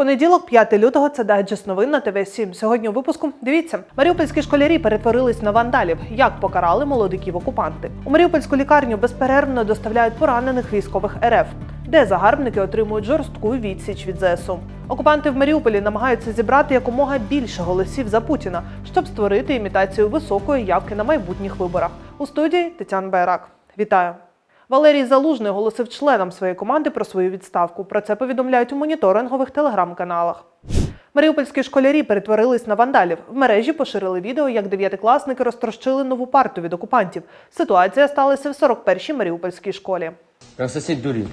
Понеділок, 5 лютого, це дайджест новин на ТВ 7 Сьогодні у випуску дивіться, маріупольські школярі перетворились на вандалів. Як покарали молодиків окупанти? У маріупольську лікарню безперервно доставляють поранених військових РФ, де загарбники отримують жорстку відсіч від ЗСУ. Окупанти в Маріуполі намагаються зібрати якомога більше голосів за Путіна, щоб створити імітацію високої явки на майбутніх виборах. У студії Тетяна Байрак. Вітаю! Валерій Залужний оголосив членам своєї команди про свою відставку. Про це повідомляють у моніторингових телеграм-каналах. Маріупольські школярі перетворились на вандалів. В мережі поширили відео, як дев'ятикласники розтрощили нову парту від окупантів. Ситуація сталася в 41-й Маріупольській школі. Сосед дурит.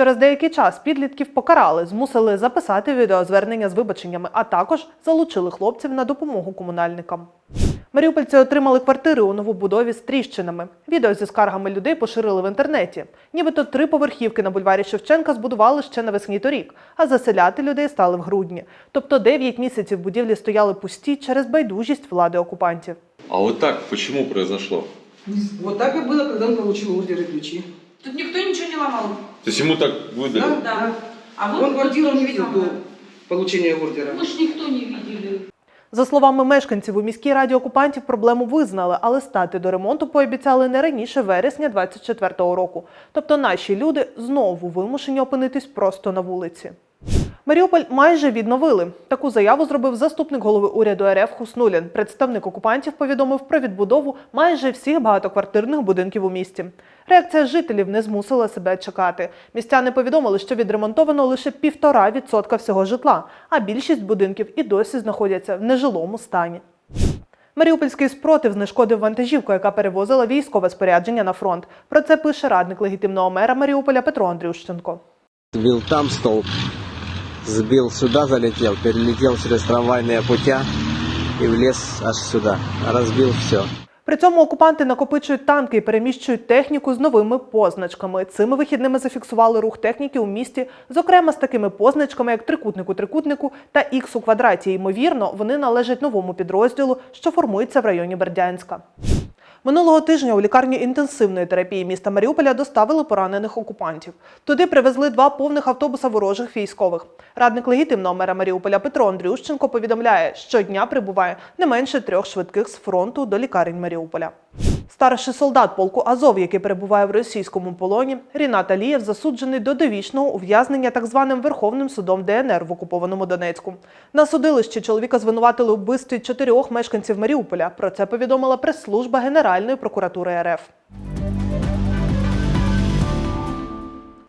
Через деякий час підлітків покарали, змусили записати відеозвернення з вибаченнями, а також залучили хлопців на допомогу комунальникам. Маріупольці отримали квартири у новобудові з тріщинами. Відео зі скаргами людей поширили в інтернеті. Нібито три поверхівки на бульварі Шевченка збудували ще навесні торік, а заселяти людей стали в грудні. Тобто 9 місяців будівлі стояли пусті через байдужість влади окупантів. А вот так почему произошло? Вот так и было, когда он получил ордер и ключи. Тут никто ничего не ломал. То есть ему так выдали? Да, Да. А вот Он квартиру тут не видел самое. до получения ордера. Мы ж никто не видели. За словами мешканців, у міській раді окупантів проблему визнали, але стати до ремонту пообіцяли не раніше вересня 24-го року. Тобто наші люди знову вимушені опинитись просто на вулиці. Маріуполь майже відновили. Таку заяву зробив заступник голови уряду РФ Хуснулін. Представник окупантів повідомив про відбудову майже всіх багатоквартирних будинків у місті. Реакція жителів не змусила себе чекати. Містяни повідомили, що відремонтовано лише півтора відсотка всього житла, а більшість будинків і досі знаходяться в нежилому стані. Маріупольський спротив знешкодив вантажівку, яка перевозила військове спорядження на фронт. Про це пише радник легітимного мера Маріуполя Петро Андрющенко. Сбил там столб, сбил сюда, залетел, перелетел через трамвайные путя и влез аж сюда. Разбил все. При цьому окупанти накопичують танки і переміщують техніку з новими позначками. Цими вихідними зафіксували рух техніки у місті, зокрема з такими позначками, як трикутник у трикутнику та ікс у квадраті. Ймовірно, вони належать новому підрозділу, що формується в районі Бердянська. Минулого тижня у лікарню інтенсивної терапії міста Маріуполя доставили поранених окупантів. Туди привезли два повних автобуса ворожих військових. Радник легітимного мера Маріуполя Петро Андрющенко повідомляє, щодня прибуває не менше трьох швидких з фронту до лікарень Маріуполя. Старший солдат полку Азов, який перебуває в російському полоні, Рінат Алієв засуджений до довічного ув'язнення так званим Верховним судом ДНР в окупованому Донецьку. На судилищі чоловіка звинуватили у вбивстві чотирьох мешканців Маріуполя. Про це повідомила прес-служба Генеральної прокуратури РФ.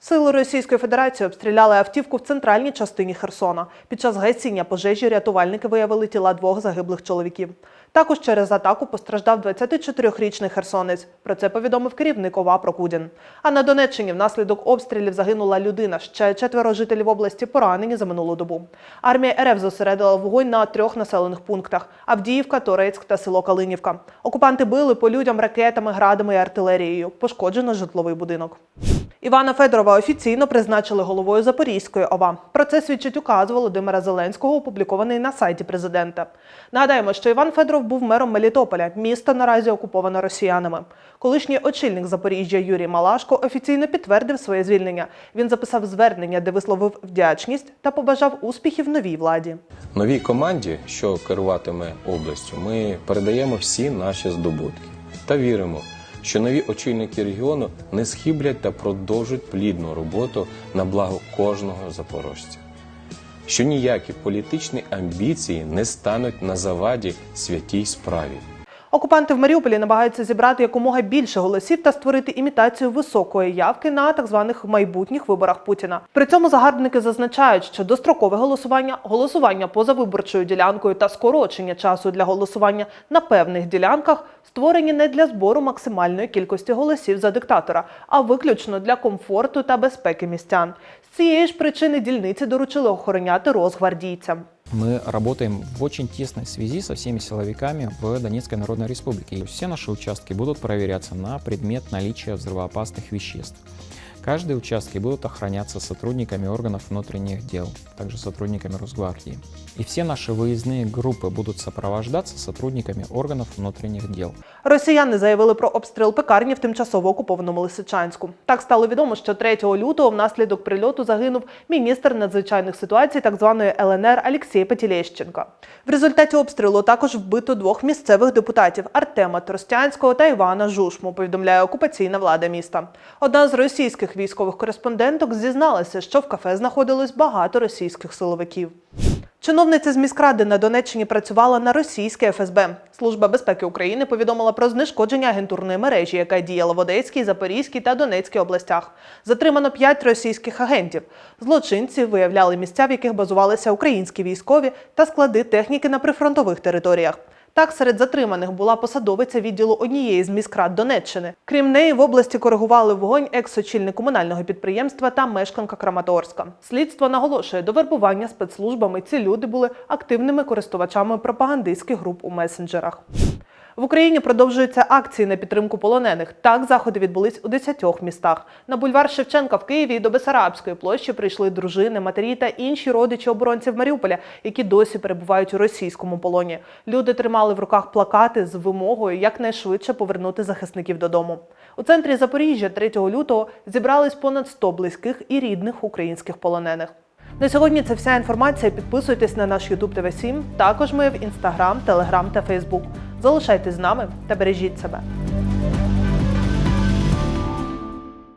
Сили Російської Федерації обстріляли автівку в центральній частині Херсона. Під час гасіння пожежі рятувальники виявили тіла двох загиблих чоловіків. Також через атаку постраждав 24-річний херсонець. Про це повідомив керівник ОВА Прокудін. А на Донеччині внаслідок обстрілів загинула людина. Ще четверо жителів області поранені за минулу добу. Армія РФ зосередила вогонь на трьох населених пунктах: Авдіївка, Торецьк та село Калинівка. Окупанти били по людям ракетами, градами і артилерією. Пошкоджено житловий будинок. Івана Федорова офіційно призначили головою Запорізької ОВА. Про це свідчить указ Володимира Зеленського, опублікований на сайті президента. Нагадаємо, що Іван Федоров був мером Мелітополя. Місто наразі окуповано росіянами. Колишній очільник Запоріжжя Юрій Малашко офіційно підтвердив своє звільнення. Він записав звернення, де висловив вдячність та побажав успіхів новій владі. Новій команді, що керуватиме областю, ми передаємо всі наші здобутки та віримо, що нові очільники регіону не схиблять та продовжать плідну роботу на благо кожного запорожця. Що ніякі політичні амбіції не стануть на заваді святій справі. Окупанти в Маріуполі намагаються зібрати якомога більше голосів та створити імітацію високої явки на так званих майбутніх виборах Путіна. При цьому загарбники зазначають, що дострокове голосування, голосування поза виборчою ділянкою та скорочення часу для голосування на певних ділянках створені не для збору максимальної кількості голосів за диктатора, а виключно для комфорту та безпеки містян. З цієї ж причини дільниці доручили охороняти розгвардійцям Мы работаем в очень тесной связи со всеми силовиками в Донецкой Народной Республике. И все наши участки будут проверяться на предмет наличия взрывоопасных веществ. Каждые участки будут охраняться сотрудниками органов внутренних дел, также сотрудниками Росгвардии. И все наши выездные группы будут сопровождаться сотрудниками органов внутренних дел. Росіяни заявили про обстріл пекарні в тимчасово окупованому Лисичанську. Так стало відомо, що 3 лютого внаслідок прильоту загинув міністр надзвичайних ситуацій так званої ЛНР Олексій Петілєщенко. В результаті обстрілу також вбито двох місцевих депутатів Артема Тростянського та Івана Жушму. Повідомляє окупаційна влада міста. Одна з російських військових кореспонденток зізналася, що в кафе знаходилось багато російських силовиків. Чиновниця з міськради на Донеччині працювала на російське ФСБ. Служба безпеки України повідомила про знешкодження агентурної мережі, яка діяла в Одеській, Запорізькій та Донецькій областях. Затримано п'ять російських агентів. Злочинці виявляли місця, в яких базувалися українські військові та склади техніки на прифронтових територіях. Так, серед затриманих була посадовиця відділу однієї з міськрад Донеччини. Крім неї, в області коригували вогонь екс-очільник комунального підприємства та мешканка Краматорська. Слідство наголошує, до вербування спецслужбами ці люди були активними користувачами пропагандистських груп у месенджерах. В Україні продовжуються акції на підтримку полонених. Так, заходи відбулись у 10 містах. На бульвар Шевченка в Києві і до Бесарабської площі прийшли дружини, матері та інші родичі оборонців Маріуполя, які досі перебувають у російському полоні. Люди тримали в руках плакати з вимогою якнайшвидше повернути захисників додому. У центрі Запоріжжя 3 лютого зібрались понад 100 близьких і рідних українських полонених. На сьогодні це вся інформація. Підписуйтесь на наш YouTube TV 7 Також ми в Instagram, Telegram та Facebook. Залишайтесь з нами та бережіть себе.